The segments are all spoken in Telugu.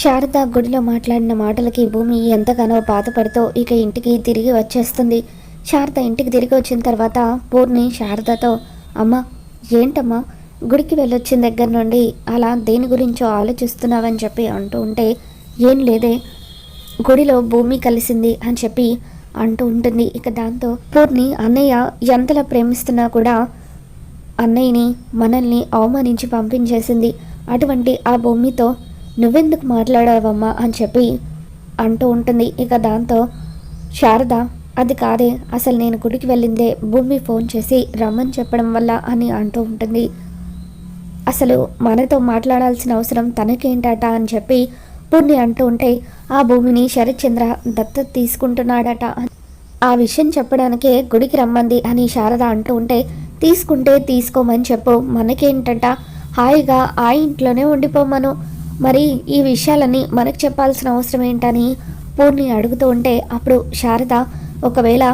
శారద గుడిలో మాట్లాడిన మాటలకి భూమి ఎంతగానో బాధపడుతూ ఇక ఇంటికి తిరిగి వచ్చేస్తుంది. శారద ఇంటికి తిరిగి వచ్చిన తర్వాత పూర్ణి శారదతో అమ్మ ఏంటమ్మా? గుడికి వెళ్ళొచ్చిన దగ్గర నుండి అలా దేని గురించో ఆలోచిస్తున్నావని చెప్పి అంటూ ఉంటే ఏం లేదే గుడిలో భూమి కలిసింది అని చెప్పి అంటూ ఉంటుంది. ఇక దాంతో పూర్ణి అన్నయ్య ఎంతలా ప్రేమిస్తున్నా కూడా అన్నయ్యని మనల్ని అవమానించి పంపించేసింది. అటువంటి ఆ భూమితో నువ్వెందుకు మాట్లాడావమ్మా అని చెప్పి అంటూ ఉంటుంది. ఇక దాంతో శారద అది కాదే. అసలు నేను గుడికి వెళ్ళిందే. భూమి ఫోన్ చేసి రమ్మని చెప్పడం వల్ల అని అంటూ ఉంటుంది. అసలు మనతో మాట్లాడాల్సిన అవసరం తనకేంటట అని చెప్పి పుణ్య అంటూ ఉంటే ఆ భూమిని శరత్చంద్ర దత్తత తీసుకుంటున్నాడట. ఆ విషయం చెప్పడానికే గుడికి రమ్మంది అని శారద అంటూ ఉంటే తీసుకుంటే తీసుకోమని చెప్పు. మనకేంటట? హాయిగా ఆ ఇంట్లోనే ఉండిపోమను మరి ఈ విషయాలన్నీ మనకు చెప్పాల్సిన అవసరం ఏంటని పూర్ణి అడుగుతూ ఉంటే అప్పుడు శారద ఒకవేళ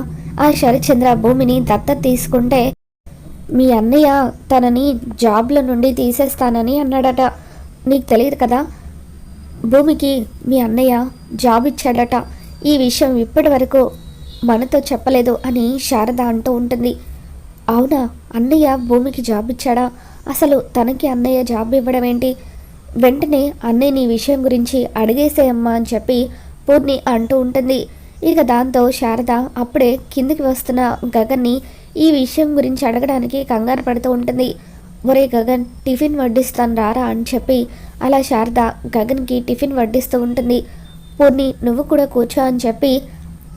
ఆ శరచంద్ర భూమిని దత్త తీసుకుంటే మీ అన్నయ్య తనని జాబ్ల నుండి తీసేస్తానని అన్నాడట. నీకు తెలియదు కదా? భూమికి మీ అన్నయ్య జాబ్ ఇచ్చాడట. ఈ విషయం ఇప్పటి వరకు మనతో చెప్పలేదు అని శారద అంటూ ఉంటుంది. అవునా? అన్నయ్య భూమికి జాబ్ ఇచ్చాడా? అసలు తనకి అన్నయ్య జాబ్ ఇవ్వడం ఏంటి వెంటనే అన్నయ్య నీ విషయం గురించి అడిగేసేయమ్మా అని చెప్పి పూర్ణి అంటూ ఉంటుంది. ఇక దాంతో శారద అప్పుడే కిందికి వస్తున్న గగన్ని ఈ విషయం గురించి అడగడానికి కంగారు పడుతూ ఉంటుంది. ఒరే గగన్ టిఫిన్ వడ్డిస్తాను రారా అని చెప్పి అలా శారద గగన్కి టిఫిన్ వడ్డిస్తూ ఉంటుంది. పూర్ణి నువ్వు కూడా కూర్చో అని చెప్పి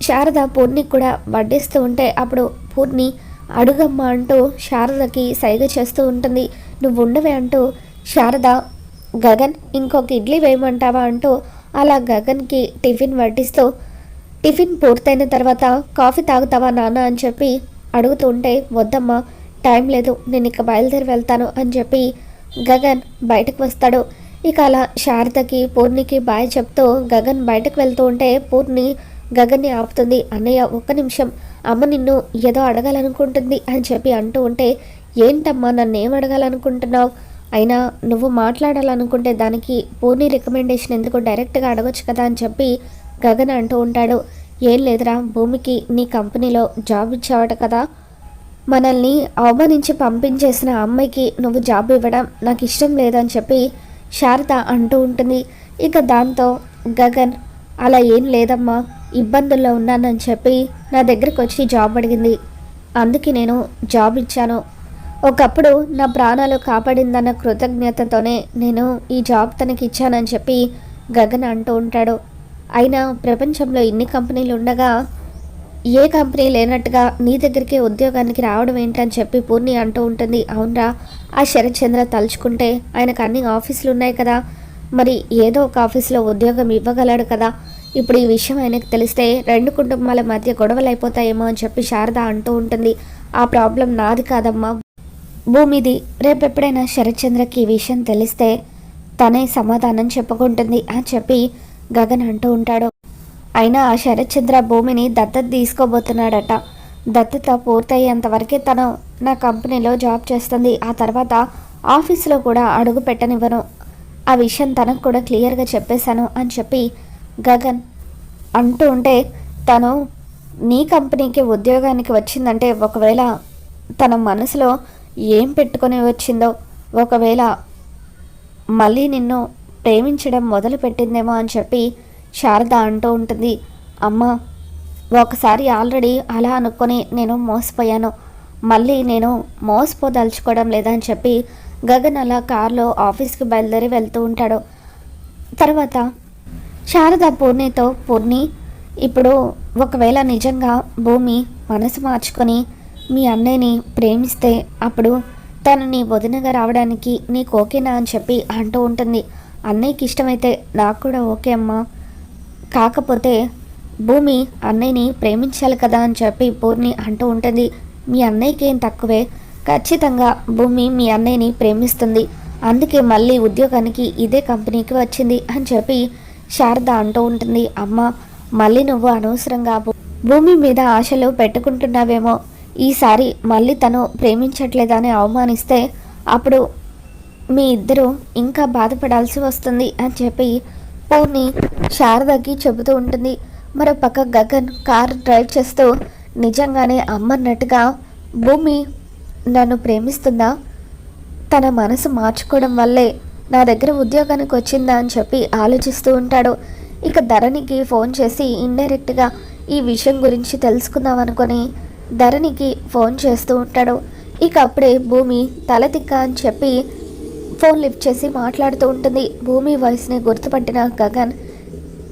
శారద పూర్ణి కూడా వడ్డిస్తూ ఉంటే అప్పుడు పూర్ణి అడుగమ్మ అంటూ శారదకి సైగ చేస్తూ ఉంటుంది. నువ్వు ఉండవే అంటూ శారద గగన్ ఇంకొక ఇడ్లీ వేయమంటావా అంటూ అలా గగన్కి టిఫిన్ వడ్డిస్తూ టిఫిన్ పూర్తయిన తర్వాత కాఫీ తాగుతావా నాన్న? అని చెప్పి అడుగుతూ ఉంటే వద్దమ్మా టైం లేదు నేను ఇక బయలుదేరి వెళ్తాను అని చెప్పి గగన్ బయటకు వస్తాడు. ఇక అలా శారదకి పూర్ణికి బాయ్ చెప్తూ గగన్ బయటకు వెళ్తూ ఉంటే పూర్ణి గగన్ని ఆపుతుంది. అన్నయ్య ఒక్క నిమిషం అమ్మ నిన్ను ఏదో అడగాలనుకుంటుంది అని చెప్పి అంటూ ఉంటే ఏంటమ్మా నన్ను ఏం అడగాలనుకుంటున్నావు? అయినా నువ్వు మాట్లాడాలనుకుంటే దానికి పూర్ణి రికమెండేషన్ ఎందుకు డైరెక్ట్గా అడగొచ్చు కదా అని చెప్పి గగన్ అంటూ ఉంటాడు. ఏం లేదురా భూమికి నీ కంపెనీలో జాబ్ ఇచ్చావట కదా. మనల్ని అవమానించి పంపించేసిన అమ్మాయికి నువ్వు జాబ్ ఇవ్వడం నాకు ఇష్టం లేదని చెప్పి శారద అంటూ ఉంటుంది. ఇక దాంతో గగన్ అలా ఏం లేదమ్మా ఇబ్బందుల్లో ఉన్నానని చెప్పి నా దగ్గరికి వచ్చి జాబ్ అడిగింది. అందుకే నేను జాబ్ ఇచ్చాను. ఒకప్పుడు నా ప్రాణాలు కాపాడిందన్న కృతజ్ఞతతోనే నేను ఈ జాబ్ తనకి ఇచ్చానని చెప్పి గగన్ అంటూ ఉంటాడు. అయినా ప్రపంచంలో ఇన్ని కంపెనీలు ఉండగా ఏ కంపెనీ లేనట్టుగా నీ దగ్గరికి ఉద్యోగానికి రావడం ఏంటని చెప్పి పూర్ణి అంటూ ఉంటుంది. అవునరా ఆ శరత్చంద్ర తలుచుకుంటే ఆయనకు అన్ని ఆఫీసులు ఉన్నాయి కదా. మరి ఏదో ఒక ఆఫీస్లో ఉద్యోగం ఇవ్వగలడు కదా. ఇప్పుడు ఈ విషయం ఆయనకు తెలిస్తే రెండు కుటుంబాల మధ్య గొడవలు అయిపోతాయేమో అని చెప్పి శారద అంటూ ఉంటుంది. ఆ ప్రాబ్లం నాది కాదమ్మా. భూమిది రేపెప్పుడైనా శరత్చంద్రకి ఈ విషయం తెలిస్తే తనే సమాధానం చెప్పుకుంటుంది అని చెప్పి గగన్ అంటూ ఉంటాడు. అయినా ఆ శరత్చంద్ర భూమిని దత్తత తీసుకోబోతున్నాడట. దత్తత పూర్తయ్యేంత వరకే తను నా కంపెనీలో జాబ్ చేస్తుంది. ఆ తర్వాత ఆఫీసులో కూడా అడుగు పెట్టనివ్వను. ఆ విషయం తనకు కూడా క్లియర్గా చెప్పేశాను అని చెప్పి గగన్ అంటూ ఉంటే తను నీ కంపెనీకి ఉద్యోగానికి వచ్చిందంటే ఒకవేళ తన మనసులో ఏం పెట్టుకొని వచ్చిందో? ఒకవేళ మళ్ళీ నిన్ను ప్రేమించడం మొదలు పెట్టిందేమో అని చెప్పి శారద అంటూ ఉంటుంది. అమ్మ ఒకసారి ఆల్రెడీ అలా అనుకొని నేను మోసపోయాను. మళ్ళీ నేను మోసపోదలుచుకోవడం లేదని చెప్పి గగన్ అలా కారులో ఆఫీస్కి బయలుదేరి వెళ్తూ ఉంటాడు. తర్వాత శారద పూర్ణితో పూర్ణి ఇప్పుడు ఒకవేళ నిజంగా భూమి మనసు మార్చుకొని మీ అన్నయ్యని ప్రేమిస్తే అప్పుడు తను నీ వదినగా రావడానికి నీకు ఓకేనా అని చెప్పి అంటూ ఉంటుంది. అన్నయ్యకి ఇష్టమైతే నాకు కూడా ఓకే అమ్మా. కాకపోతే భూమి అన్నయ్యని ప్రేమించాలి కదా అని చెప్పి పూర్ణి అంటూ ఉంటుంది. మీ అన్నయ్యకి ఏం తక్కువే? ఖచ్చితంగా భూమి మీ అన్నయ్యని ప్రేమిస్తుంది. అందుకే మళ్ళీ ఉద్యోగానికి ఇదే కంపెనీకి వచ్చింది అని చెప్పి శారద అంటూ ఉంటుంది. అమ్మ మళ్ళీ నువ్వు అనవసరంగా భూమి మీద ఆశలు పెట్టుకుంటున్నావేమో. ఈసారి మళ్ళీ తను ప్రేమించట్లేదని అవమానిస్తే అప్పుడు మీ ఇద్దరు ఇంకా బాధపడాల్సి వస్తుంది అని చెప్పి పూర్ణి శారదకి చెబుతూ ఉంటుంది. మరో పక్క గగన్ కార్ డ్రైవ్ చేస్తూ నిజంగానే అమ్మన్నట్టుగా భూమి నన్ను ప్రేమిస్తుందా? తన మనసు మార్చుకోవడం వల్లే నా దగ్గర ఉద్యోగానికి వచ్చిందా? అని చెప్పి ఆలోచిస్తూ ఉంటాడు. ఇక ధరణికి ఫోన్ చేసి ఇండైరెక్ట్గా ఈ విషయం గురించి తెలుసుకుందాం అనుకొని ధరణికి ఫోన్ చేస్తూ ఉంటాడు. ఇక అప్పుడే భూమి తలతిక్క అని చెప్పి ఫోన్ లిఫ్ట్ చేసి మాట్లాడుతూ ఉంటుంది. భూమి వాయిస్ని గుర్తుపట్టిన గగన్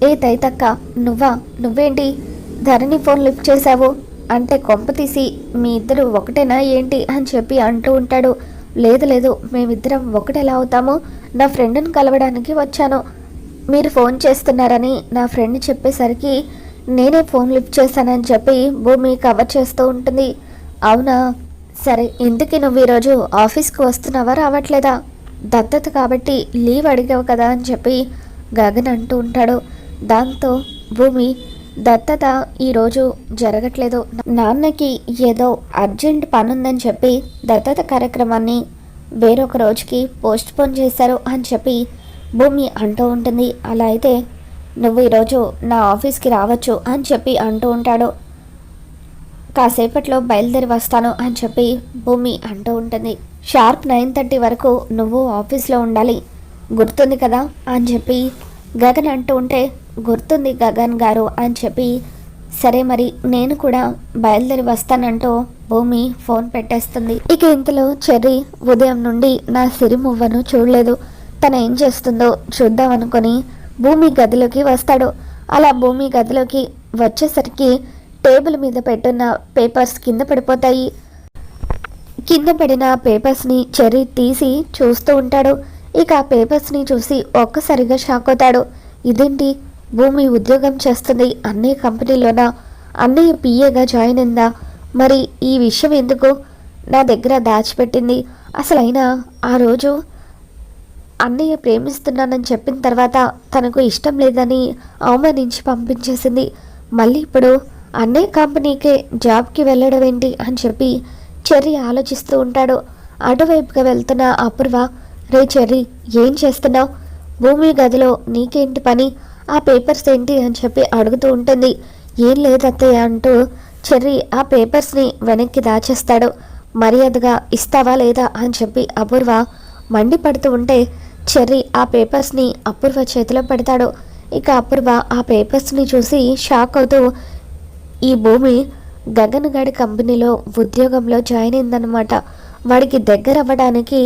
ఏ తైతక్క నువ్వా? నువ్వేంటి? ధరణి ఫోన్ లిఫ్ట్ చేశావు. అంటే కొంప తీసి మీ ఇద్దరు ఒకటేనా ఏంటి? అని చెప్పి అంటూ ఉంటాడు. లేదు లేదు మేమిద్దరం ఒకటెలా అవుతాము. నా ఫ్రెండ్ని కలవడానికి వచ్చాను. మీరు ఫోన్ చేస్తున్నారని నా ఫ్రెండ్ చెప్పేసరికి నేనే ఫోన్ లిఫ్ట్ చేశానని చెప్పి భూమి కవర్ చేస్తూ ఉంటుంది. అవునా? సరే ఇంతకీ నువ్వు ఈరోజు ఆఫీస్కి వస్తున్నావా రావట్లేదా? దత్తత కాబట్టి లీవ్ అడిగావు కదా అని చెప్పి గగన్ అంటూ ఉంటాడు. దాంతో భూమి దత్తత ఈరోజు జరగట్లేదు. నాన్నకి ఏదో అర్జెంట్ పనుందని చెప్పి దత్తత కార్యక్రమాన్ని వేరొక రోజుకి పోస్ట్పోన్ చేశారు అని చెప్పి భూమి అంటూ ఉంటుంది. అలా అయితే నువ్వు ఈరోజు నా ఆఫీస్కి రావచ్చు అని చెప్పి అంటూ ఉంటాడు. కాసేపట్లో బయలుదేరి వస్తాను అని చెప్పి భూమి అంటూ ఉంటుంది. షార్ప్ నైన్ థర్టీ వరకు నువ్వు ఆఫీస్లో ఉండాలి. గుర్తుంది కదా అని చెప్పి గగన్ అంటూ ఉంటే గుర్తుంది గగన్ గారు అని చెప్పి సరే మరి నేను కూడా బయలుదేరి వస్తానంటూ భూమి ఫోన్ పెట్టేస్తుంది. ఇక ఇంతలో చెర్రీ ఉదయం నుండి నా సిరిమువ్వను చూడలేదు. తను ఏం చేస్తుందో చూద్దామనుకొని భూమి గదిలోకి వస్తాడు. అలా భూమి గదిలోకి వచ్చేసరికి టేబుల్ మీద పెట్టున్న పేపర్స్ కింద పడిపోతాయి. కింద పడిన పేపర్స్ని చెర్రీ తీసి చూస్తూ ఉంటాడు. ఇక ఆ పేపర్స్ని చూసి ఒక్కసారిగా షాక్ అవుతాడు. ఇదేంటి? భూమి ఉద్యోగం చేస్తుంది అన్నయ్య కంపెనీలోనా? అన్నయ్య పిఏగా జాయిన్ అయిందా? మరి ఈ విషయం ఎందుకు? నా దగ్గర దాచిపెట్టింది. అసలైనా ఆ రోజు అన్నయ్య ప్రేమిస్తున్నానని చెప్పిన తర్వాత తనకు ఇష్టం లేదని అవమానించి పంపించేసింది. మళ్ళీ ఇప్పుడు అన్నయ్య కంపెనీకే జాబ్కి వెళ్ళడం ఏంటి అని చెప్పి చెర్రీ ఆలోచిస్తూ ఉంటాడు. అటువైపుగా వెళ్తున్న అపూర్వ రే చెర్రీ ఏం చేస్తున్నావు? భూమి గదిలో నీకేంటి పని? ఆ పేపర్స్ ఏంటి? అని చెప్పి అడుగుతూ ఉంటుంది. ఏం లేదత్తయ్య అంటూ చెర్రీ ఆ పేపర్స్ని వెనక్కి దాచేస్తాడు. మర్యాదగా ఇస్తావా లేదా? అని చెప్పి అపూర్వ మండిపడుతూ ఉంటే చెర్రీ ఆ పేపర్స్ని అపూర్వ చేతిలో పెడతాడు. ఇక అపూర్వ ఆ పేపర్స్ని చూసి షాక్ అవుతూ ఈ భూమి గగన్ గడి కంపెనీలో ఉద్యోగంలో జాయిన్ అయిందనమాట వాడికి దగ్గర అవ్వడానికి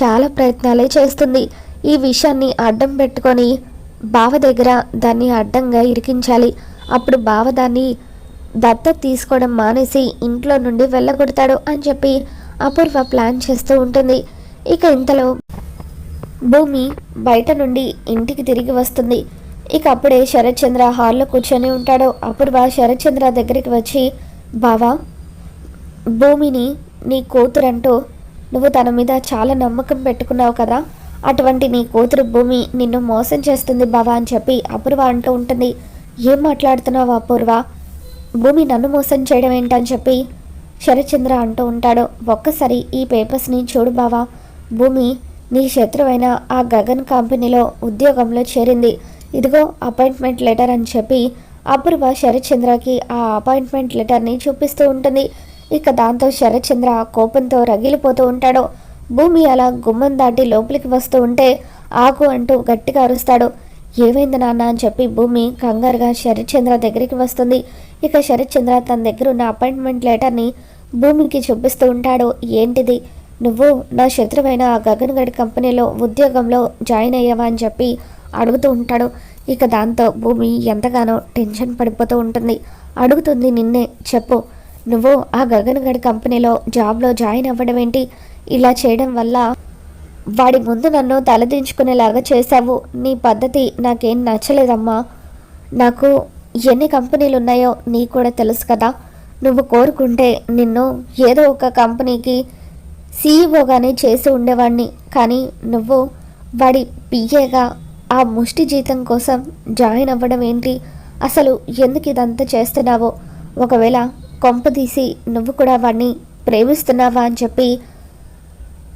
చాలా ప్రయత్నాలే చేస్తుంది. ఈ విషయాన్ని అడ్డం పెట్టుకొని బావ దగ్గర దాన్ని అడ్డంగా ఇరికించాలి. అప్పుడు బావ దాన్ని దత్త తీసుకోవడం మానేసి ఇంట్లో నుండి వెళ్ళగొడతాడు అని చెప్పి అపూర్వ ప్లాన్ చేస్తూ ఉంటుంది. ఇక ఇంతలో భూమి బయట నుండి ఇంటికి తిరిగి వస్తుంది. ఇక అప్పుడే శరత్చంద్ర హాల్లో కూర్చొని ఉంటాడు. అపూర్వ శరత్చంద్ర దగ్గరికి వచ్చి బావా భూమిని నీ కూతురంటూ నువ్వు తన మీద చాలా నమ్మకం పెట్టుకున్నావు కదా. అటువంటి నీ కూతురు భూమి నిన్ను మోసం చేస్తుంది బావా అని చెప్పి అపూర్వ అంటూ ఉంటుంది. ఏం మాట్లాడుతున్నావు అపూర్వ? భూమి నన్ను మోసం చేయడం ఏంటని చెప్పి శరత్చంద్ర అంటూ ఉంటాడు. ఒక్కసారి ఈ పేపర్స్ని చూడు బావా. భూమి నీ శత్రువైన ఆ గగన్ కంపెనీలో ఉద్యోగంలో చేరింది. ఇదిగో అపాయింట్మెంట్ లెటర్ అని చెప్పి అపూర్వ శరత్చంద్రకి ఆ అపాయింట్మెంట్ లెటర్ని చూపిస్తూ ఉంటుంది. ఇక దాంతో శరత్చంద్ర కోపంతో రగిలిపోతూ ఉంటాడు. భూమి అలా గుమ్మం దాటి లోపలికి వస్తూ ఉంటే ఆకు అంటూ గట్టిగా అరుస్తాడు. ఏమైంది నాన్న అని చెప్పి భూమి కంగారుగా శరత్చంద్ర దగ్గరికి వస్తుంది. ఇక శరత్చంద్ర తన దగ్గర ఉన్న అపాయింట్మెంట్ లెటర్ని భూమికి చూపిస్తూ ఉంటాడు. ఏంటిది? నువ్వు నా శత్రువైన ఆ గగన్ గడి కంపెనీలో ఉద్యోగంలో జాయిన్ అయ్యావా అని చెప్పి అడుగుతూ ఉంటాడు. ఇక దాంతో భూమి ఎంతగానో టెన్షన్ పడిపోతూ ఉంటుంది. అడుగుతుంది నిన్నే చెప్పు. నువ్వు ఆ గగన్ గడి కంపెనీలో జాబ్లో జాయిన్ అవ్వడం ఏంటి? ఇలా చేయడం వల్ల వాడి ముందు నన్ను తలదించుకునేలాగా చేశావు. నీ పద్ధతి నాకేం నచ్చలేదమ్మా. నాకు ఎన్ని కంపెనీలు ఉన్నాయో నీకు కూడా తెలుసు కదా. నువ్వు కోరుకుంటే నిన్ను ఏదో ఒక కంపెనీకి సీఈఓగానే చేసి ఉండేవాడిని కానీ నువ్వు వాడి పిఏగా ఆ ముష్టి జీతం కోసం జాయిన్ అవ్వడం ఏంటి? అసలు ఎందుకు ఇదంతా చేస్తున్నావో? ఒకవేళ కొంప తీసి నువ్వు కూడా వాడిని ప్రేమిస్తున్నావా అని చెప్పి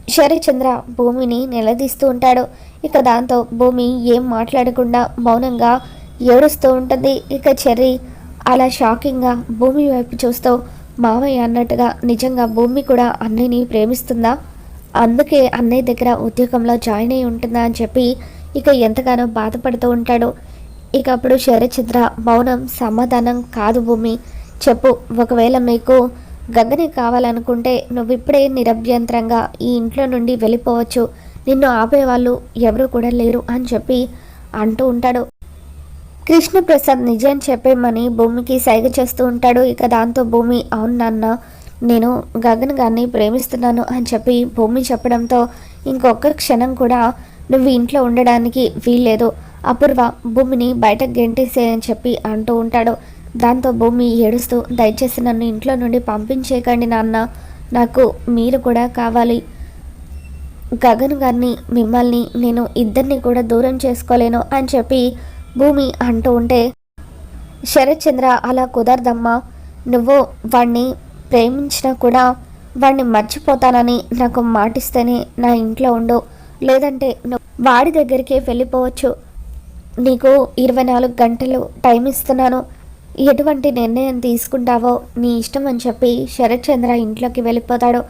శరచంద్ర భూమిని నిలదీస్తూ ఉంటాడు. ఇక దాంతో భూమి ఏం మాట్లాడకుండా మౌనంగా ఏడుస్తూ ఉంటుంది. ఇక చెర్రీ అలా షాకింగ్గా భూమి వైపు చూస్తూ మామయ్య అన్నట్టుగా నిజంగా భూమి కూడా అన్నయ్యని ప్రేమిస్తుందా? అందుకే అన్నయ్య దగ్గర ఉద్యోగంలో జాయిన్ అయి ఉంటుందా అని చెప్పి ఇక ఎంతగానో బాధపడుతూ ఉంటాడు. ఇక అప్పుడు శరచంద్ర మౌనం సమాధానం కాదు భూమి. చెప్పు ఒకవేళ మీకు గగని కావాలనుకుంటే నువ్వు ఇప్పుడే నిరభ్యంతరంగా ఈ ఇంట్లో నుండి వెళ్ళిపోవచ్చు. నిన్ను ఆపేవాళ్ళు ఎవరు కూడా లేరు అని చెప్పి అంటూ ఉంటాడు. కృష్ణప్రసాద్ నిజం చెప్పేమని భూమికి సైగ చేస్తూ ఉంటాడు. ఇక దాంతో భూమి అవును నాన్న నేను గగన్ గారిని ప్రేమిస్తున్నాను అని చెప్పి భూమి చెప్పడంతో ఇంకొక క్షణం కూడా నువ్వు ఇంట్లో ఉండడానికి వీల్లేదు. అపూర్వ భూమిని బయటకు గెంటేసే అని చెప్పి అంటూ ఉంటాడు. దాంతో భూమి ఏడుస్తూ దయచేసి నన్ను ఇంట్లో నుండి పంపించేయకండి నాన్న. నాకు మీరు కూడా కావాలి. గగన్ గారిని మిమ్మల్ని నేను ఇద్దరిని కూడా దూరం చేసుకోలేను అని చెప్పి భూమి అంటూ ఉంటే శరత్చంద్ర అలా కుదరదమ్మా. నువ్వు వాణ్ణి ప్రేమించినా కూడా వాణ్ణి మర్చిపోతానని నాకు మాటిస్తేనే నా ఇంట్లో ఉండు. లేదంటే నువ్వు వాడి దగ్గరికే వెళ్ళిపోవచ్చు. నీకు ఇరవై నాలుగు గంటలు టైం ఇస్తున్నాను. ఎటువంటి నిర్ణయం తీసుకుంటావో నీ ఇష్టం అని చెప్పి శరత్చంద్ర ఇంట్లోకి వెళ్ళిపోతాడు.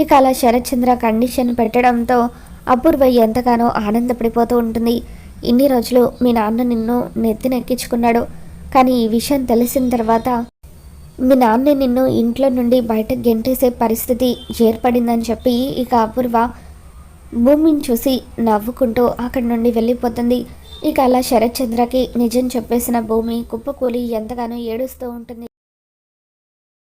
ఇక అలా శరత్చంద్ర కండిషన్ పెట్టడంతో అపూర్వ ఎంతగానో ఆనందపడిపోతూ ఉంటుంది. ఇన్ని రోజులు మీ నాన్న నిన్ను నెత్తినెక్కించుకున్నాడు కానీ ఈ విషయం తెలిసిన తర్వాత మీ నాన్న నిన్ను ఇంట్లో నుండి బయటకు గెంటేసే పరిస్థితి ఏర్పడిందని చెప్పి ఇక అపూర్వ భూమిని చూసి నవ్వుకుంటూ అక్కడి నుండి వెళ్ళిపోతుంది. ఇక అలా శరత్ చంద్రకి నిజం చెప్పేసిన భూమి కుప్పకూలి ఎంతగానో ఏడుస్తూ ఉంటుంది.